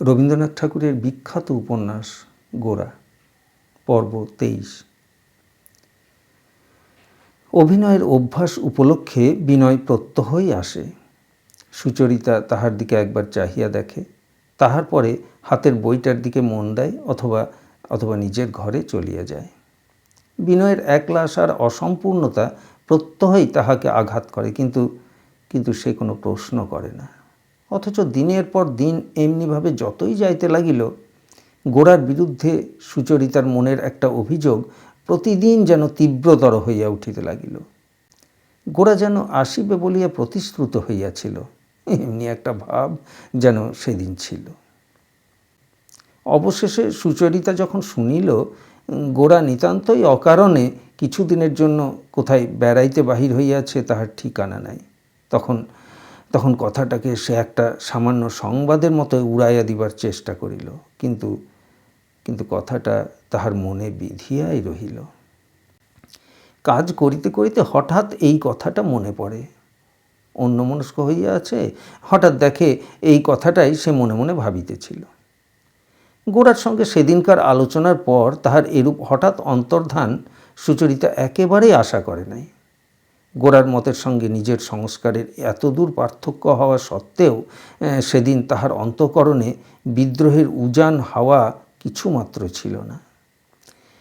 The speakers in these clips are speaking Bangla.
রবীন্দ্রনাথ ঠাকুরের বিখ্যাত উপন্যাস গোরা পর্ব তেইশ। অভিনয়ের অভ্যাস উপলক্ষে বিনয় প্রত্যহই আসে। সুচরিতা তাহার দিকে একবার চাহিয়া দেখে, তাহার পরে হাতের বইটার দিকে মন দেয় অথবা অথবা নিজের ঘরে চলিয়া যায়। বিনয়ের একলা আসার অসম্পূর্ণতা প্রত্যহই তাহাকে আঘাত করে, কিন্তু কিন্তু সে কোনো প্রশ্ন করে না। অথচ দিনের পর দিন এমনিভাবে যতই যাইতে লাগিল গোড়ার বিরুদ্ধে সুচরিতার মনের একটা অভিযোগ প্রতিদিন যেন তীব্রতর হইয়া উঠিতে লাগিল। গোড়া যেন আসিবে বলিয়া প্রতিশ্রুত হইয়াছিল, এমনি একটা ভাব যেন সেদিন ছিল। অবশেষে সুচরিতা যখন শুনিল গোড়া নিতান্তই অকারণে কিছুদিনের জন্য কোথায় বেড়াইতে বাহির হইয়াছে তাহার ঠিকানা নাই, তখন তখন কথাটাকে সে একটা সামান্য সংবাদের মতো উড়াইয়া দিবার চেষ্টা করিল, কিন্তু কিন্তু কথাটা তাহার মনে বিধিয়াই রহিল। কাজ করিতে করিতে হঠাৎ এই কথাটা মনে পড়ে। অন্যমনস্ক হইয়া আছে, হঠাৎ দেখে এই কথাটাই সে মনে মনে ভাবিতেছিল। গোড়ার সঙ্গে সেদিনকার আলোচনার পর তাহার এরূপ হঠাৎ অন্তর্ধান সুচরিতা একেবারেই আশা করে নাই। গোড়ার মতের সঙ্গে নিজের সংস্কারের এতদূর পার্থক্য হওয়া সত্ত্বেও সেদিন তাহার অন্তকরণে বিদ্রোহের উজান হাওয়া কিছুমাত্র ছিল না।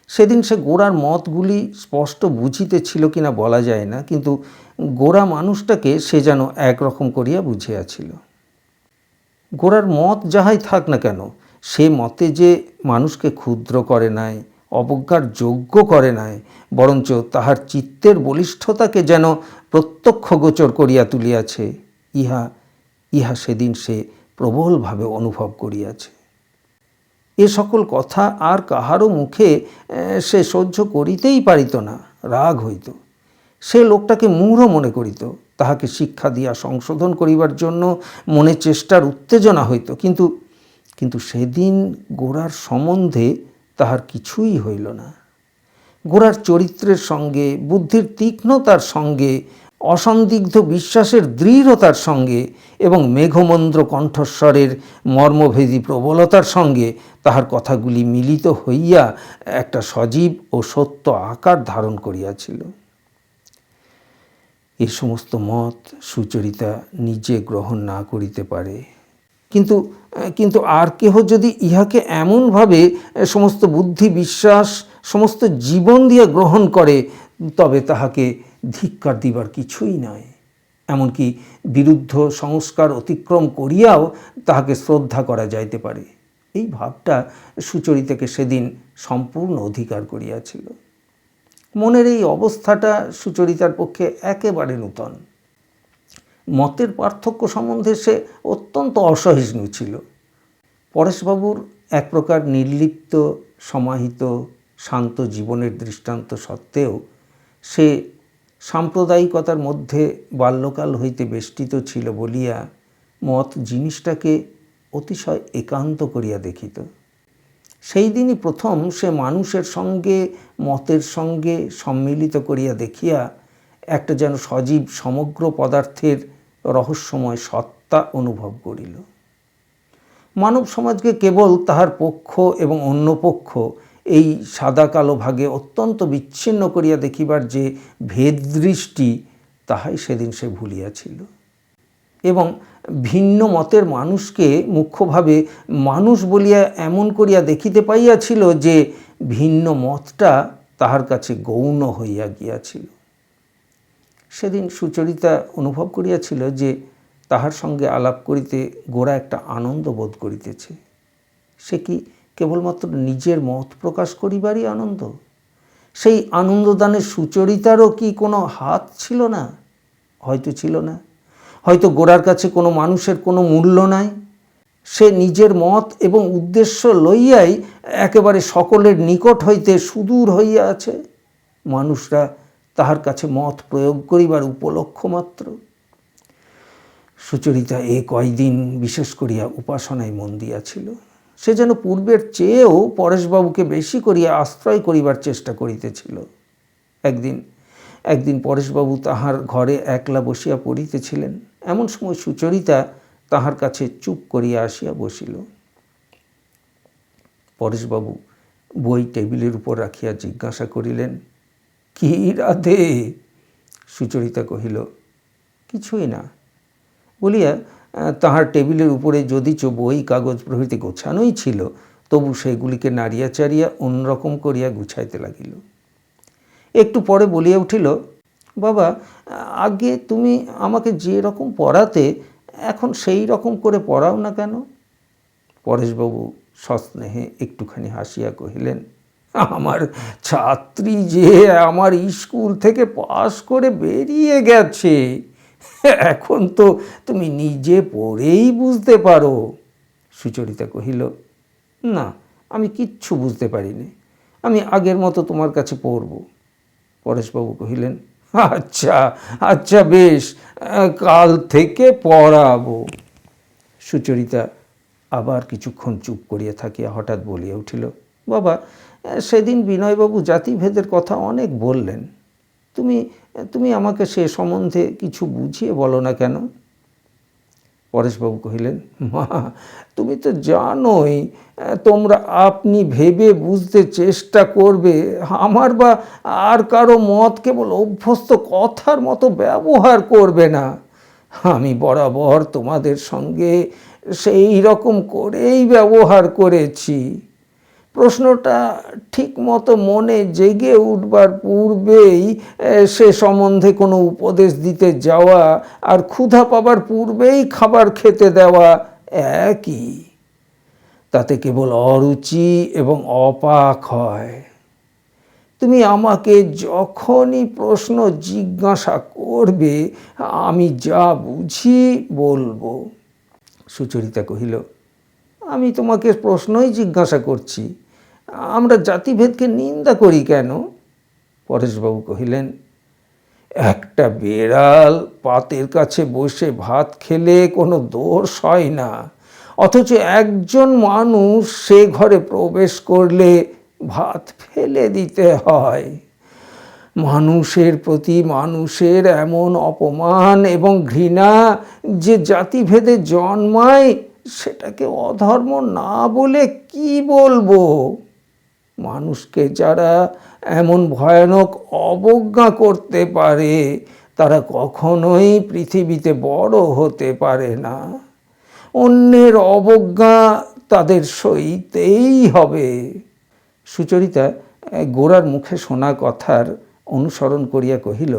সেদিন সে গোড়ার মতগুলি স্পষ্ট বুঝিতে বুঝিতেছিল কিনা বলা যায় না, কিন্তু গোড়া মানুষটাকে সে যেন একরকম করিয়া বুঝিয়াছিল। গোড়ার মত যাহাই থাক না কেন, সে মতে যে মানুষকে ক্ষুদ্র করে নাই অবজ্ঞার যোগ্য করে নাই, বরঞ্চ তাহার চিত্তের বলিষ্ঠতাকে যেন প্রত্যক্ষ গোচর করিয়া তুলিয়াছে, ইহা ইহা সেদিন সে প্রবলভাবে অনুভব করিয়াছে। এ সকল কথা আর কাহারও মুখে সে সহ্য করিতেই পারিত না, রাগ হইত। সে লোকটাকে মূঢ় মনে করিত, তাহাকে শিক্ষা দিয়া সংশোধন করিবার জন্য মনে চেষ্টার উত্তেজনা হইত, কিন্তু কিন্তু সেদিন গোড়ার সম্বন্ধে তাহার কিছুই হইল না। গোড়ার চরিত্রের সঙ্গে, বুদ্ধির তীক্ষ্ণতার সঙ্গে, অসন্দিগ্ধ বিশ্বাসের দৃঢ়তার সঙ্গে এবং মেঘমন্দ্র কণ্ঠস্বরের মর্মভেদী প্রবলতার সঙ্গে তাহার কথাগুলি মিলিত হইয়া একটা সজীব ও সত্য আকার ধারণ করিয়াছিল। এ সমস্ত মত সুচরিতা নিজে গ্রহণ না করিতে পারে। কিন্তু কিন্তু আর কেহ যদি ইহাকে এমনভাবে সমস্ত বুদ্ধি, বিশ্বাস, সমস্ত জীবন দিয়ে গ্রহণ করে, তবে তাহাকে ধিক্কার দিবার কিছুই নয় এমনকি বিরুদ্ধ সংস্কার অতিক্রম করিয়াও তাহাকে শ্রদ্ধা করা যাইতে পারে। এই ভাবটা সুচরিতাকে সেদিন সম্পূর্ণ অধিকার করিয়াছিল। মনের এই অবস্থাটা সুচরিতার পক্ষে একেবারে নূতন। মতের পার্থক্য সম্বন্ধে সে অত্যন্ত অসহিষ্ণু ছিল। পরেশবাবুর এক প্রকার নির্লিপ্ত, সমাহিত, শান্ত জীবনের দৃষ্টান্ত সত্ত্বেও সে সাম্প্রদায়িকতার মধ্যে বাল্যকাল হইতে বেষ্টিত ছিল বলিয়া মত জিনিসটাকে অতিশয় একান্ত করিয়া দেখিত। সেই দিনই প্রথম সে মানুষের সঙ্গে, মতের সঙ্গে সম্মিলিত করিয়া দেখিয়া একটা যেন সজীব, সমগ্র পদার্থের রহস্যময় সত্তা অনুভব করিল। মানব সমাজকে কেবল তাহার পক্ষ এবং অন্য পক্ষ এই সাদা কালো ভাগে অত্যন্ত বিচ্ছিন্ন করিয়া দেখিবার যে ভেদ দৃষ্টি তাহাই সেদিন সে ভুলিয়াছিল। এবং ভিন্ন মতের মানুষকে মুখ্যভাবে মানুষ বলিয়া এমন করিয়া দেখিতে পাইয়াছিল যে ভিন্ন মতটা তাহার কাছে গৌণ হইয়া গিয়াছিল। সেদিন সুচরিতা অনুভব করিয়াছিল যে তাহার সঙ্গে আলাপ করিতে গোড়া একটা আনন্দ বোধ করিতেছে। সে কি কেবলমাত্র নিজের মত প্রকাশ করিবারই আনন্দ? সেই আনন্দদানের সুচরিতারও কি কোনো হাত ছিল না? হয়তো ছিল না। হয়তো গোড়ার কাছে কোনো মানুষের কোনো মূল্য নাই। সে নিজের মত এবং উদ্দেশ্য লইয়াই একেবারে সকলের নিকট হইতে সুদূর হইয়া আছে। মানুষরা তাহার কাছে মত প্রয়োগ করিবার উপলক্ষ মাত্র। সুচরিতা এ কয়দিন বিশেষ করিয়া উপাসনায় মন দিয়াছিল। সে যেন পূর্বের চেয়েও পরেশবাবুকে বেশি করিয়া আশ্রয় করিবার চেষ্টা করিতেছিল। একদিন একদিন পরেশবাবু তাহার ঘরে একলা বসিয়া পড়িতেছিলেন। এমন সময় সুচরিতা তাহার কাছে চুপ করিয়া আসিয়া বসিল। পরেশবাবু বই টেবিলের উপর রাখিয়া জিজ্ঞাসা করিলেন কি রাধে? সুচরিতা কহিল, কিছুই না। বলিয়া তাহার টেবিলের উপরে যদি যদিচ বই, কাগজ প্রভৃতি গোছানোই ছিল, তবু সেগুলিকে নাড়িয়া চাড়িয়া অন্যরকম করিয়া গুছাইতে লাগিল। একটু পরে বলিয়া উঠিল, বাবা, আগে তুমি আমাকে যে রকম পড়াতে, এখন সেই রকম করে পড়াও না কেন? পরেশবাবু সস্নেহে একটুখানি হাসিয়া কহিলেন আমার ছাত্রী যে আমার স্কুল থেকে পাশ করে বেরিয়ে গেছে। এখন তো তুমি নিজে পড়েই বুঝতে পারো, সুচরিতা কহিল। না, আমি কিচ্ছু বুঝতে পারিনি। আমি আগের মতো তোমার কাছে পড়ব। পরেশবাবু কহিলেন আচ্ছা আচ্ছা বেশ, কাল থেকে পড়াবো। সুচরিতা আবার কিছুক্ষণ চুপ করিয়া থাকিয়া হঠাৎ বলিয়া উঠিল, বাবা সেদিন বিনয়বাবু জাতিভেদের কথা অনেক বললেন। তুমি তুমি আমাকে সে সম্বন্ধে কিছু বুঝিয়ে বলো না কেন? পরেশবাবু কহিলেন, মা, তুমি তো জানোই তোমরা আপনি ভেবে বুঝতে চেষ্টা করবে। আমার বা আর কারও মত কেবল অভ্যস্ত কথার মতো ব্যবহার করবে না। আমি বরাবর তোমাদের সঙ্গে সেই রকম করেই ব্যবহার করেছি। প্রশ্নটা ঠিক মতো মনে জেগে উঠবার পূর্বেই সে সম্বন্ধে কোনো উপদেশ দিতে যাওয়া আর ক্ষুধা পাবার পূর্বেই খাবার খেতে দেওয়া একই। তাতে কেবল অরুচি এবং অপাক হয়। তুমি আমাকে যখনই প্রশ্ন জিজ্ঞাসা করবে, আমি যা বুঝি বলব। সুচরিতা কহিল, আমি তোমাকে প্রশ্নই জিজ্ঞাসা করছি। আমরা জাতিভেদকে নিন্দা করি কেন? পরেশবাবু কহিলেন, একটা বেড়াল পাতের কাছে বসে ভাত খেলে কোনো দোষ হয় না। অথচ একজন মানুষ সে ঘরে প্রবেশ করলে ভাত ফেলে দিতে হয়। মানুষের প্রতি মানুষের এমন অপমান এবং ঘৃণা যে জাতিভেদে জন্মায়, সেটাকে অধর্ম না বলে কি বলব? মানুষকে যারা এমন ভয়ানক অবজ্ঞা করতে পারে, তারা কখনোই পৃথিবীতে বড় হতে পারে না। অন্যের অবজ্ঞা তাদের সইতেই হবে। সুচরিতা গোড়ার মুখে শোনা কথার অনুসরণ করিয়া কহিল,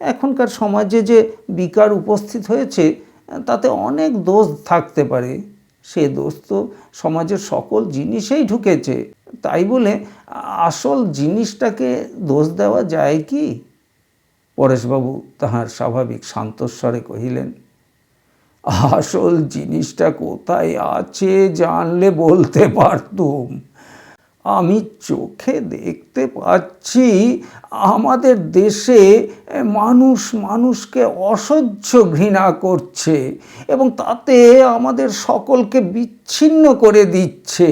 এখনকার সমাজে যে বিকার উপস্থিত হয়েছে, তাতে অনেক দোষ থাকতে পারে। সে দোষ তো সমাজের সকল জিনিসেই ঢুকেছে। তাই বলে আসল জিনিসটাকে দোষ দেওয়া যায় কি? পরেশবাবু তাহার স্বাভাবিক শান্তস্বরে কহিলেন, আসল জিনিসটা কোথায় আছে জানলে বলতে পারতুম। আমি চোখে দেখতে পাচ্ছি আমাদের দেশে মানুষ মানুষকে অসহ্য ঘৃণা করছে এবং তাতে আমাদের সকলকে বিচ্ছিন্ন করে দিচ্ছে।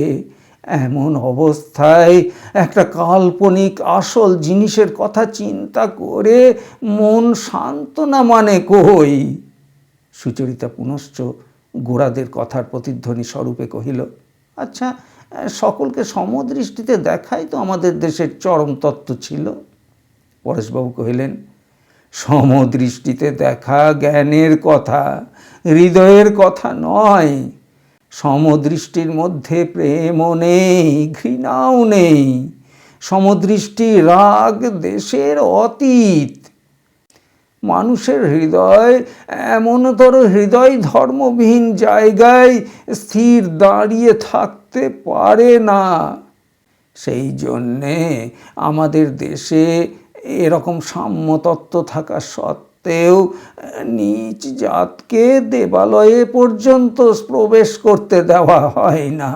এমন অবস্থায় একটা কাল্পনিক আসল জিনিসের কথা চিন্তা করে মন সান্ত্বনা মানে কই? সুচরিতা পুনশ্চ গোড়াদের কথার প্রতিধ্বনি স্বরূপে কহিল আচ্ছা সকলকে সমদৃষ্টিতে দেখাই তো আমাদের দেশের চরম তত্ত্ব ছিল। পরেশবাবু কহিলেন, সমদৃষ্টিতে দেখা জ্ঞানের কথা, হৃদয়ের কথা নয়। সমদৃষ্টির মধ্যে প্রেমও নেই, ঘৃণাও নেই। সমদৃষ্টি রাগ দেশের অতীত। মানুষের হৃদয় এমনতর হৃদয় ধর্মবিহীন জায়গায় স্থির দাঁড়িয়ে থাকতে পারে না। সেই জন্যে আমাদের দেশে এরকম সাম্যতত্ত্ব থাকা সত্ত্বেও নিচ জাতকে দেবালয়ে পর্যন্ত প্রবেশ করতে দেওয়া হয় না।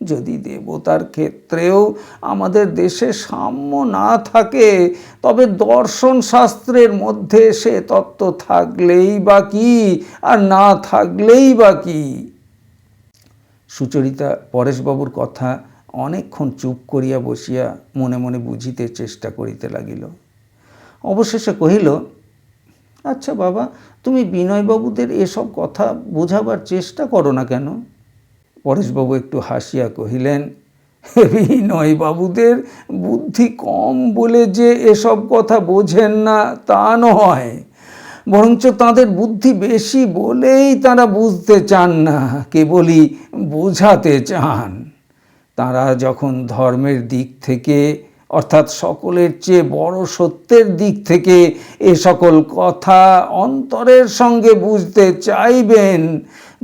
যদি দেবতার ক্ষেত্রেও আমাদের দেশে সাম্য না থাকে, তবে দর্শন শাস্ত্রের মধ্যে সে তত্ত্ব থাকলেই বা কি আর না থাকলেই বা কি? সুচরিতা পরেশবাবুর কথা অনেকক্ষণ চুপ করিয়া বসিয়া মনে মনে বুঝিতে চেষ্টা করিতে লাগিল। অবশেষে কহিল আচ্ছা বাবা, তুমি বিনয়বাবুদের এসব কথা বোঝাবার চেষ্টা করো না কেন? পরেশবাবু একটু হাসিয়া কহিলেন বিনয় বাবুদের বুদ্ধি কম বলে যে এসব কথা বোঝেন না তা নয়। বরঞ্চ তাদের বুদ্ধি বেশি বলেই তারা বুঝতে চান না, কেবলই বোঝাতে চান। তারা যখন ধর্মের দিক থেকে, অর্থাৎ সকলের চেয়ে বড় সত্যের দিক থেকে এ সকল কথা অন্তরের সঙ্গে বুঝতে চাইবেন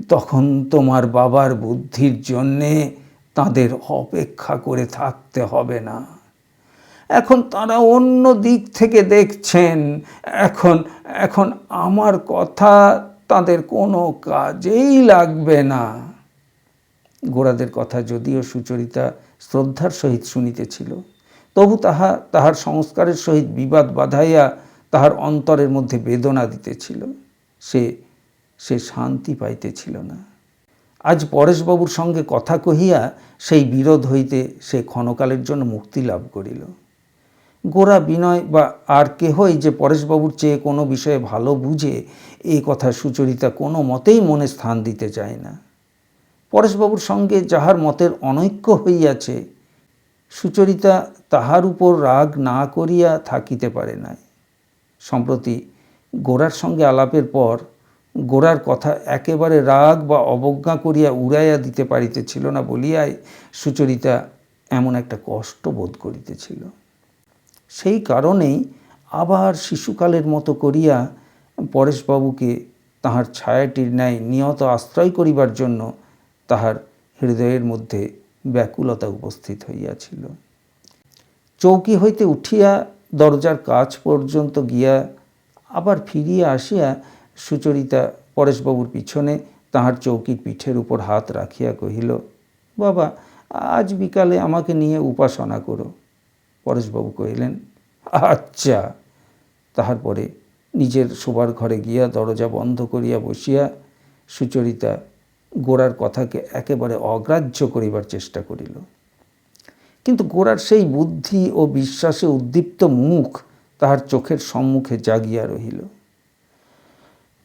তখন তোমার বাবার বুদ্ধির জন্যে তাদের অপেক্ষা করে থাকতে হবে না। এখন তারা অন্য দিক থেকে দেখছেন। এখন এখন আমার কথা তাদের কোনো কাজেই লাগবে না। গোড়াদের কথা যদিও সুচরিতা শ্রদ্ধার সহিত শুনিতেছিল, তবু তাহা, তাহার সংস্কারের সহিত বিবাদ বাধাইয়া তাহার অন্তরের মধ্যে বেদনা দিতেছিল। সে সে শান্তি পাইতেছিল না। আজ পরেশবাবুর সঙ্গে কথা কহিয়া সেই বিরোধ হইতে সে ক্ষণকালের জন্য মুক্তি লাভ করিল। গোরা বিনয় বা আর কেহই যে পরেশবাবুর চেয়ে কোনো বিষয়ে ভালো বুঝে এই কথা সুচরিতা কোনো মতেই মনে স্থান দিতে চায় না। পরেশবাবুর সঙ্গে যাহার মতের অনৈক্য হইয়াছে, সুচরিতা তাহার উপর রাগ না করিয়া থাকিতে পারে নাই। সম্প্রতি গোরার সঙ্গে আলাপের পর গোরার কথা একেবারে রাগ বা অবজ্ঞা করিয়া উড়াইয়া দিতে পারিতেছিল না বলিয়াই সুচরিতা এমন একটা কষ্ট বোধ করিতেছিল। সেই কারণেই আবার শিশুকালের মতো করিয়া পরেশবাবুকে তাহার ছায়াটির ন্যায় নিয়ত আশ্রয় করিবার জন্য তাহার হৃদয়ের মধ্যে ব্যাকুলতা উপস্থিত হইয়াছিল। চৌকি হইতে উঠিয়া দরজার কাছ পর্যন্ত গিয়া আবার ফিরিয়া আসিয়া সুচরিতা পরেশবাবুর পিছনে তাহার চৌকির পিঠের উপর হাত রাখিয়া কহিল, বাবা, আজ বিকালে আমাকে নিয়ে উপাসনা করো। পরেশবাবু কহিলেন আচ্ছা। তাহার পরে নিজের শোবার ঘরে গিয়া দরজা বন্ধ করিয়া বসিয়া সুচরিতা গোড়ার কথাকে একেবারে অগ্রাহ্য করিবার চেষ্টা করিল। কিন্তু গোড়ার সেই বুদ্ধি ও বিশ্বাসে উদ্দীপ্ত মুখ তাহার চোখের সম্মুখে জাগিয়া রহিল।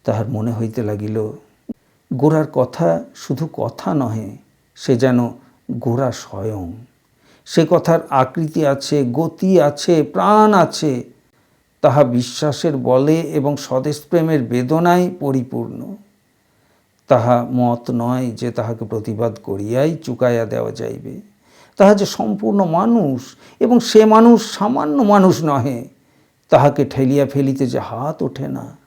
তাহার মনে হইতে লাগিল গোড়ার কথা শুধু কথা নহে, সে যেন গোড়া স্বয়ং। সে কথার আকৃতি আছে, গতি আছে, প্রাণ আছে, তাহা বিশ্বাসের বলে এবং স্বদেশপ্রেমের বেদনায় পরিপূর্ণ। তাহা মত নয় যে তাহাকে প্রতিবাদ করিয়াই চুকাইয়া দেওয়া যাইবে। তাহা যে সম্পূর্ণ মানুষ এবং সে মানুষ সামান্য মানুষ নহে, তাহাকে ঠেলিয়া ফেলিতে যে হাত ওঠে না।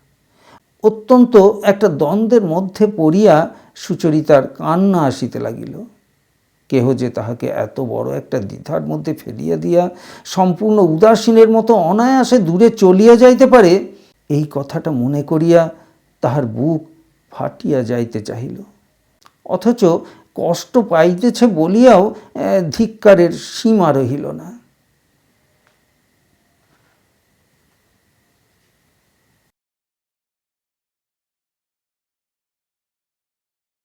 অত্যন্ত একটা দ্বন্দ্বের মধ্যে পড়িয়া সুচরিতার কান্না আসিতে লাগিল। কেহ যে তাহাকে এত বড় একটা দ্বিধার মধ্যে ফেলিয়া দিয়া সম্পূর্ণ উদাসীনের মতো অনায়াসে দূরে চলিয়া যাইতে পারে, এই কথাটা মনে করিয়া তাহার বুক ফাটিয়া যাইতে চাহিল। অথচ কষ্ট পাইতেছে বলিয়াও ধিক্কারের সীমা রহিল না।